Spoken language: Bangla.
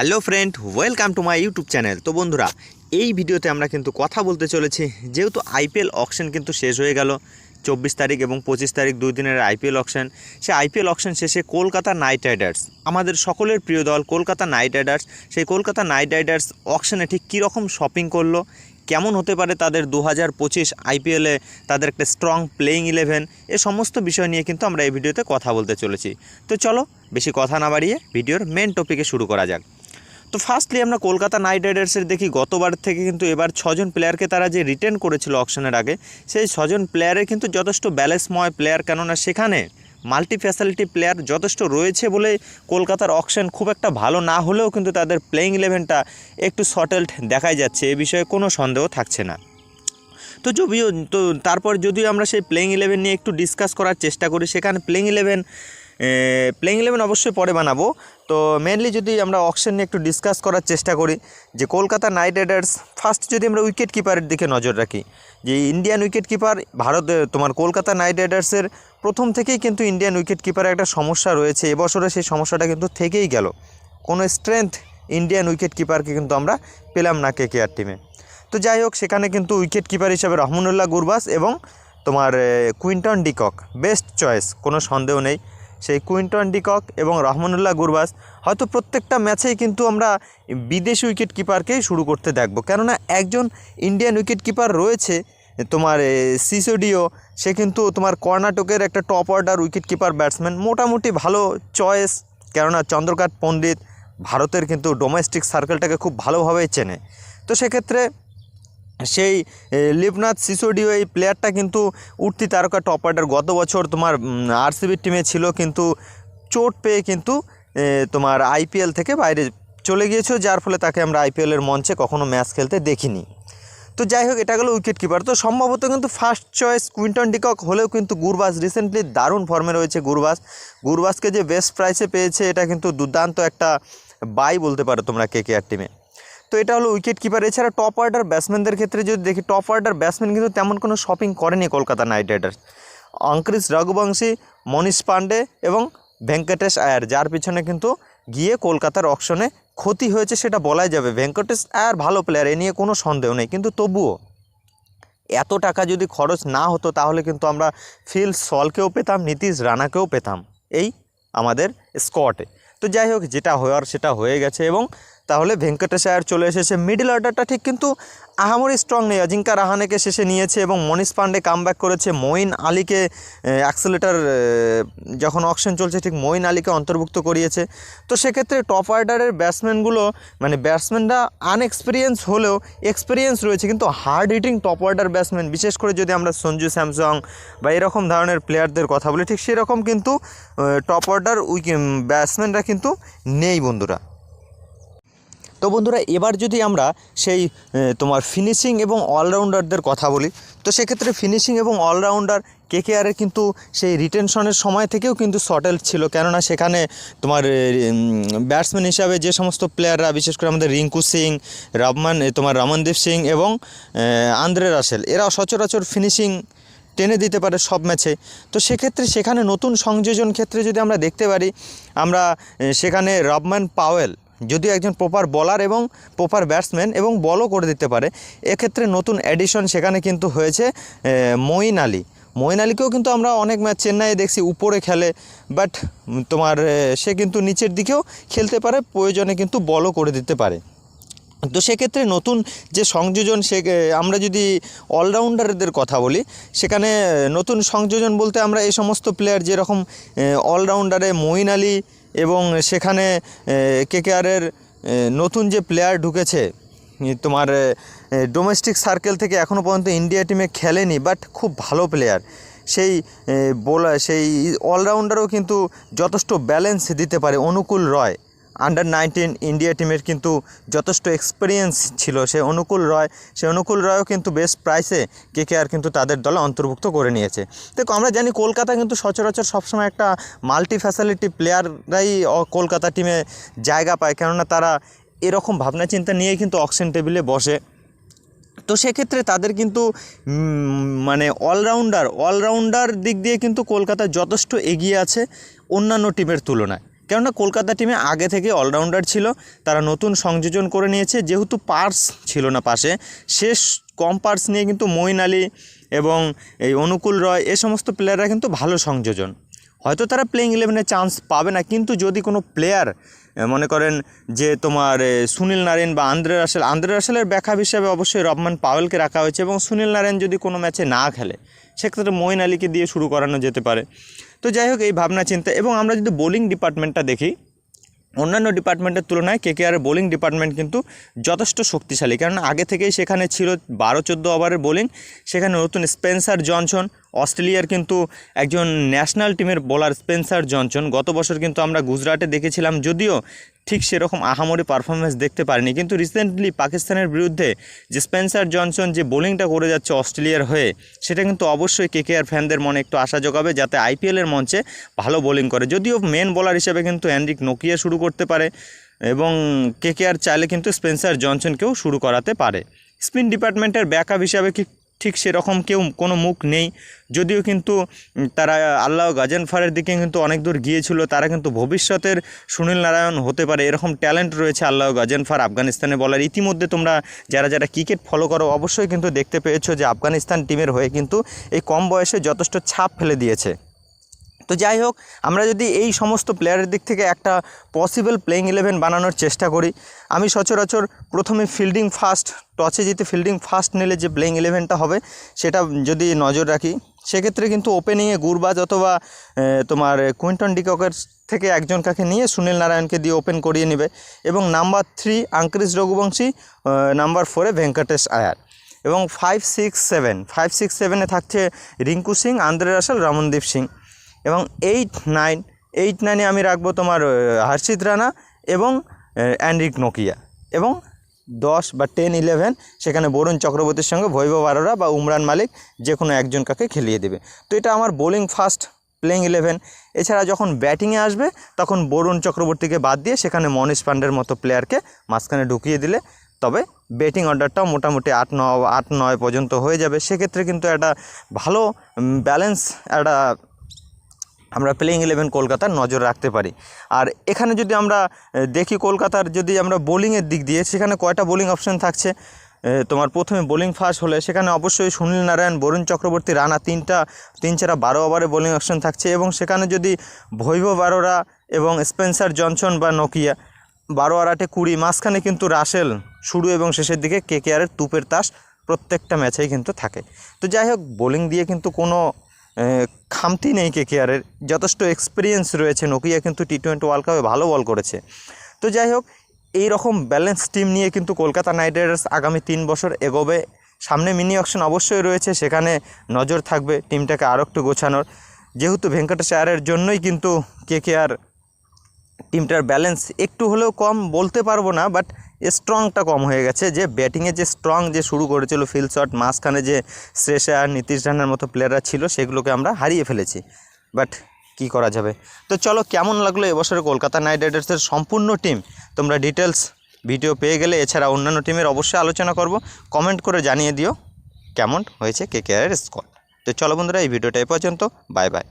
Hello friend, welcome to my YouTube channel. তো বন্ধুরা, এই ভিডিওতে আমরা কিন্তু কথা বলতে চলেছি। যেহেতু আইপিএল অকশন কিন্তু শেষ হয়ে গেল, চব্বিশ তারিখ এবং পঁচিশ তারিখ দুই দিনের আইপিএল অকশন। সে আইপিএল অকশন শেষে কলকাতা নাইট রাইডার্স, আমাদের সকলের প্রিয় দল কলকাতা নাইট রাইডার্স, সেই কলকাতা নাইট রাইডার্স অকশনে ঠিক কীরকম শপিং করল, কেমন হতে পারে তাদের দু হাজার পঁচিশ আইপিএলে তাদের একটা স্ট্রং প্লেয়িং ইলেভেন এ সমস্ত বিষয় নিয়ে কিন্তু আমরা এই ভিডিওতে কথা বলতে চলেছি। তো চলো, বেশি কথা না বাড়িয়ে ভিডিওর মেন টপিকে শুরু করা যাক। তো ফার্স্টলি আমরা কলকাতা নাইট রাইডার্সের দেখি, গতবার থেকে কিন্তু এবার ছজন প্লেয়ারকে তারা যে রিটার্ন করেছিল অকশনের আগে, সেই ছজন প্লেয়ারের কিন্তু যথেষ্ট ব্যালেন্সময় প্লেয়ার কেননা সেখানে মাল্টি ফ্যাসিলিটি প্লেয়ার যথেষ্ট রয়েছে বলে কলকাতার অকশন খুব একটা ভালো না হলেও কিন্তু তাদের প্লেয়িং ইলেভেনটা একটু সটেলড দেখাই যাচ্ছে। এ বিষয়ে কোনো সন্দেহ থাকছে না। তো যদিও, তো তারপর যদিও আমরা সেই প্লেইং ইলেভেন নিয়ে একটু ডিসকাস করার চেষ্টা করি, সেখানে প্লেইং ইলেভেন প্লেইং ইলেভেন অবশ্যই পরে বানাবো। তো মেনলি যদি আমরা অকশন নিয়ে একটু ডিসকাস করার চেষ্টা করি, যে কলকাতা নাইট রাইডার্স ফার্স্ট যদি আমরা উইকেট কিপারের দিকে নজর রাখি, যে ইন্ডিয়ান উইকেট কিপার ভারত, তোমার কলকাতা নাইট রাইডার্সের প্রথম থেকেই কিন্তু ইন্ডিয়ান উইকেট কিপারের একটা সমস্যা রয়েছে। এবছরে সেই সমস্যাটা কিন্তু থেকেই গেল। কোনো স্ট্রেংথ ইন্ডিয়ান উইকেট কিপারকে কিন্তু আমরা পেলাম না কে কে আর টিমে তো যাই হোক, সেখানে কিন্তু উইকেট কিপার হিসাবে রহমানুল্লাহ গুরবাস এবং তোমার কুইন্টন ডিকক বেস্ট চয়েস কোনো সন্দেহ নেই। সেই কুইন্টন ডিকক এবং রহমানুল্লাহ গুরবাস হয়তো প্রত্যেকটা ম্যাচেই কিন্তু আমরা বিদেশি উইকেট কিপারকেই শুরু করতে দেখব। কেননা একজন ইন্ডিয়ান উইকেট কিপার রয়েছে, তোমার সিসোডিও, সে কিন্তু তোমার কর্ণাটকের একটা top order wicket keeper batsman, মোটামুটি ভালো চয়েস, কেননা চন্দ্রকান্ত পণ্ডিত ভারতের কিন্তু ডোমেস্টিক সার্কেলটাকে খুব ভালোভাবেই চেনে। তো সেক্ষেত্রে সেই লিপনাথ সিসোডিও এই প্লেয়ারটা কিন্তু উঠতি তারকা টপ অর্ডার গত বছর তোমার আরসিবির টিমে ছিল কিন্তু চোট পেয়ে কিন্তু তোমার আইপিএল থেকে বাইরে চলে গিয়েছিল, যার ফলে তাকে আমরা আইপিএলের মঞ্চে কখনো ম্যাচ খেলতে দেখিনি। তো যাই হোক, এটা গেলো উইকেট কিপার তো সম্ভবত কিন্তু ফার্স্ট চয়েস কুইন্টন ডিকক হলেও কিন্তু গুরবাস রিসেন্টলি দারুণ ফর্মে রয়েছে গুরবাস গুরবাসকে যে বেস্ট প্রাইসে পেয়েছে, এটা কিন্তু দুর্দান্ত একটা বাই বলতে পারো তোমরা কে কে আর টিমে তো এটা হলো উইকেট কিপার এছাড়া টপ অর্ডার ব্যাটসম্যানদের ক্ষেত্রে যদি দেখি টপ অর্ডার ব্যাটসম্যান কিন্তু তেমন কোনো শপিং করেনি কলকাতা নাইট রাইডার্স অঙ্করিশ রঘুবংশী, মনীষ পান্ডে এবং ভেঙ্কটেশ আয়ার, যার পিছনে কিন্তু গিয়ে কলকাতার অকশনে ক্ষতি হয়েছে সেটা বলাই যাবে। ভেঙ্কটেশ আয়ার ভালো প্লেয়ার এ নিয়ে কোনো সন্দেহ নেই। কিন্তু তবুও এত টাকা যদি খরচ না হতো, তাহলে কিন্তু আমরা ফিল সলকেও পেতাম, নীতিশ রানাকেও পেতাম। এই আমাদের স্কোয়াডে তো যাই হোক, যেটা হওয়ার সেটা হয়ে গেছে এবং তাহলে ভেঙ্কটেশ আয়ার চলে এসেছে মিডল অর্ডারটা ঠিক কিন্তু আহামরি স্ট্রং নেই। অজিঙ্কা রাহানেকে শেষে নিয়েছে এবং মনীষ পান্ডে কামব্যাক করেছে। মঈন আলীকে অ্যাক্সেলেটার যখন অকশন চলছে ঠিক মঈন আলীকে অন্তর্ভুক্ত করিয়েছে। তো সেক্ষেত্রে টপ অর্ডারের ব্যাটসম্যানগুলো মানে ব্যাটসম্যানরা আনএক্সপিরিয়েন্স হলেও এক্সপিরিয়েন্স রয়েছে কিন্তু hard hitting top order batsman বিশেষ করে যদি আমরা সঞ্জু স্যামসং বা এরকম ধরনের প্লেয়ারদের কথা বলি, ঠিক সেরকম কিন্তু টপ অর্ডার উইকে ব্যাটসম্যানরা কিন্তু নেই বন্ধুরা। তো বন্ধুরা এবার যদি আমরা সেই তোমার ফিনিশিং এবং অলরাউন্ডারদের কথা বলি তো সেক্ষেত্রে ফিনিশিং এবং অলরাউন্ডার কে কে আরের কিন্তু সেই রিটেনশনের সময় থেকেও কিন্তু সটেল ছিল। কেননা সেখানে তোমার ব্যাটসম্যান হিসাবে যে সমস্ত প্লেয়াররা বিশেষ করে আমাদের রিঙ্কু সিং রহমান এ, তোমার রামনদীপ সিং এবং আন্দ্রে রাসেল এরা সচরাচর ফিনিশিং টেনে দিতে পারে সব ম্যাচে। তো সেক্ষেত্রে সেখানে নতুন সংযোজন ক্ষেত্রে যদি আমরা দেখতে পারি আমরা সেখানে রবম্যান পাওয়েল যদিও একজন প্রপার বলার এবং প্রপার ব্যাটসম্যান এবং বলও করে দিতে পারে, এক্ষেত্রে নতুন অ্যাডিশন সেখানে কিন্তু হয়েছে মঈন আলী। মঈন আলীকেও কিন্তু আমরা অনেক ম্যাচ চেন্নাইয়ে দেখছি, উপরে খেলে বাট তোমার সে কিন্তু নিচের দিকেও খেলতে পারে, প্রয়োজনে কিন্তু বলও করে দিতে পারে। তো সেক্ষেত্রে নতুন যে সংযোজন সে আমরা যদি অলরাউন্ডারদের কথা বলি, সেখানে নতুন সংযোজন বলতে আমরা এই সমস্ত প্লেয়ার যেরকম অলরাউন্ডারে মঈন আলী এবং সেখানে কেকেআরের নতুন যে প্লেয়ার ঢুকেছে তোমার ডোমেস্টিক সার্কেল থেকে এখনও পর্যন্ত ইন্ডিয়া টিমে খেলেনি বাট খুব ভালো প্লেয়ার সেই বোলার সেই অলরাউন্ডারও কিন্তু যথেষ্ট ব্যালেন্স দিতে পারে, Anukul Roy. Under nineteen India টিমের কিন্তু যথেষ্ট এক্সপিরিয়েন্স ছিল। সে অনুকূল রয়, সে অনুকূল রয়ও কিন্তু বেস্ট প্রাইসে কেকেআর কিন্তু তাদের দলে অন্তর্ভুক্ত করে নিয়েছে। দেখো, আমরা জানি কলকাতা কিন্তু সচরাচর সবসময় একটা মাল্টি ফ্যাসিলিটি প্লেয়াররাই কলকাতা টিমে জায়গা পায়। কেননা তারা এরকম ভাবনা চিন্তা নিয়েই কিন্তু অকশন টেবিলে বসে। তো সেক্ষেত্রে তাদের কিন্তু মানে অলরাউন্ডার অলরাউন্ডার দিক দিয়ে কিন্তু কলকাতা যথেষ্ট এগিয়ে আছে অন্যান্য টিমের তুলনায়। কেননা কলকাতা টিমে আগে থেকে অলরাউন্ডার ছিল, তারা নতুন সংযোজন করে নিয়েছে, যেহেতু পার্স ছিল না পাশে, শেষ কম পার্স নিয়ে কিন্তু মঈন আলী এবং এই অনুকূল রয়, এ সমস্ত প্লেয়াররা কিন্তু ভালো সংযোজন। হয়তো তারা প্লেইং ইলেভেনে চান্স পাবে না, কিন্তু যদি কোনো প্লেয়ার মনে করেন যে তোমার সুনীল নারায়ণ বা আন্দ্রে রাসেল, আন্দ্রে রাসেলের ব্যাকআপ হিসাবে অবশ্যই রহমান পাওয়েলকে রাখা হয়েছে এবং সুনীল নারায়ণ যদি কোনো ম্যাচে না খেলে, সেক্ষেত্রে মঈন আলীকে দিয়ে শুরু করানো যেতে পারে। তো যাই হোক, এই ভাবনা, চিন্তা, এবং আমরা যদি বোলিং ডিপার্টমেন্টটা দেখি, অন্যান্য ডিপার্টমেন্টের তুলনায় কেকেআরের বোলিং ডিপার্টমেন্ট কিন্তু যথেষ্ট শক্তিশালী। কারণ আগে থেকেই সেখানে ছিল বারো চোদ্দ ওভারের বোলিং সেখানে নতুন স্পেন্সার জনসন অস্ট্রেলিয়ার কিন্তু একজন ন্যাশনাল টিমের বোলার স্পেন্সার জনসন গত বছর কিন্তু আমরা গুজরাটে দেখেছিলাম, যদিও ঠিক সেরকম আহামরি পারফরমেন্স দেখতে পারিনি। কিন্তু রিসেন্টলি পাকিস্তানের বিরুদ্ধে যে স্পেন্সার জনসন যে বোলিংটা করে যাচ্ছে অস্ট্রেলিয়ার হয়ে, সেটা কিন্তু অবশ্যই কেকেআর ফ্যানদের মনে একটু আশা যোগাবে, যাতে আইপিএলের মঞ্চে ভালো বোলিং করে। যদিও মেন বোলার হিসেবে কিন্তু অ্যান্ড্রিক নোকিয়া শুরু করতে পারে এবং কেকেআর চাইলে কিন্তু স্পেন্সার জনসনকেও শুরু করাতে পারে। স্পিন ডিপার্টমেন্টের ব্যাকআপ হিসাবে কি ঠিক সেরকম কেউ কোনো মুখ নেই। যদিও কিন্তু তারা আল্লাহ গাজেনফারের দিকে কিন্তু অনেক দূর গিয়েছিল, তারা কিন্তু ভবিষ্যতের সুনীল নারায়ণ হতে পারে এরকম ট্যালেন্ট রয়েছে আল্লাহ গাজেনফার আফগানিস্তানে বলার। ইতিমধ্যে তোমরা যারা যারা ক্রিকেট ফলো করো, অবশ্যই কিন্তু দেখতে পেয়েছ যে আফগানিস্তান টিমের হয়ে কিন্তু এই কম বয়সে যথেষ্ট ছাপ ফেলে দিয়েছে। তো যাই হোক, আমরা যদি এই সমস্ত প্লেয়ারের দিক থেকে একটা পসিবল প্লেইং ইলেভেন বানানোর চেষ্টা করি, আমি সচরাচর প্রথমে ফিল্ডিং ফার্স্ট টসে জিতে ফিল্ডিং ফার্স্ট নিলে যে প্লেইং ইলেভেনটা হবে, সেটা যদি নজর রাখি, সেক্ষেত্রে কিন্তু ওপেনিংয়ে গুরবাজ অথবা তোমার কুইন্টন ডিককের থেকে একজন কাকে নিয়ে সুনীল নারায়ণকে দিয়ে ওপেন করিয়ে নেবে এবং number three Angkrish Raghuvanshi number ফোরে ভেঙ্কটেশ আয়ার এবং five six seven five six সেভেনে থাকছে রিঙ্কু সিং, আন্দ্রে রাসেল রমনদীপ সিং। এবং এইট নাইন এইট নাইনে আমি রাখব তোমার হর্ষিত রানা এবং অ্যান্ড্রিক নোকিয়া এবং দশ বা টেন ইলেভেন সেখানে বরুণ চক্রবর্তীর সঙ্গে ভৈভব আরোরা বা উমরান মালিক যে কোনো একজন কাকে খেলিয়ে দেবে। তো এটা আমার বোলিং ফার্স্ট প্লেইং ইলেভেন এছাড়া যখন ব্যাটিংয়ে আসবে, তখন বরুণ চক্রবর্তীকে বাদ দিয়ে সেখানে মনীষ পান্ডের মতো প্লেয়ারকে মাঝখানে ঢুকিয়ে দিলে, তবে ব্যাটিং অর্ডারটাও মোটামুটি আট ন, আট নয় পর্যন্ত হয়ে যাবে। সেক্ষেত্রে কিন্তু একটা ভালো ব্যালেন্স একটা আমরা প্লেইং ইলেভেন কলকাতার নজর রাখতে পারি। আর এখানে যদি আমরা দেখি কলকাতার যদি আমরা বোলিংয়ের দিক দিয়ে, সেখানে কয়টা বোলিং অপশন থাকছে? তোমার প্রথমে বোলিং ফার্স্ট হলে, সেখানে অবশ্যই সুনীল নারায়ণ, বরুণ চক্রবর্তী, রানা তিনটা, তিন চারা বারো ওভারে বোলিং অপশন থাকছে। এবং সেখানে যদি ভৈভব আরোরা এবং স্পেন্সার জনসন বা নোকিয়া, বারো আর আটে কুড়ি, মাঝখানে কিন্তু রাসেল শুরু এবং শেষের দিকে কেকেআরের তুপের তাস প্রত্যেকটা ম্যাচেই কিন্তু থাকে। তো যাই হোক বোলিং দিয়ে কিন্তু কোনো খামতি নেই কে কেকেআরের যথেষ্ট এক্সপিরিয়েন্স রয়েছে। নোকিয়া কিন্তু টি টোয়েন্টি ওয়ার্ল্ড কাপে ভালো বল করেছে। তো যাই হোক এই রকম ব্যালেন্স টিম নিয়ে কিন্তু কলকাতা নাইট রাইডার্স আগামী তিন বছর এগোবে। সামনে মিনি অকশন অবশ্যই রয়েছে। সেখানে নজর থাকবে টিমটাকে আরও একটু গোছানোর। যেহেতু ভেঙ্কটেশ আয়ারের জন্যই কিন্তু কে কেকেআর টিমটার ব্যালেন্স একটু হলেও কম বলতে পারব না বাট স্ট্রংটা কম হয়ে গেছে। যে ব্যাটিংয়ে যে স্ট্রং যে শুরু করেছিল ফিল শট মাঝখানে যে শ্রেষ নীতিশ রানার মতো প্লেয়াররা ছিল, সেগুলোকে আমরা হারিয়ে ফেলেছি। বাট কি করা যাবে? তো চলো, কেমন লাগল এবছরে কলকাতা নাইট রাইডার্সের সম্পূর্ণ টিম তোমরা ডিটেলস ভিডিও পেয়ে গেলে, এছাড়া অন্যান্য টিমের অবশ্যই আলোচনা করব। কমেন্ট করে জানিয়ে দিও কেমন হয়েছে কে কে আর স্কোয়াড তো চলো বন্ধুরা, এই ভিডিওটা এ পর্যন্ত। Bye bye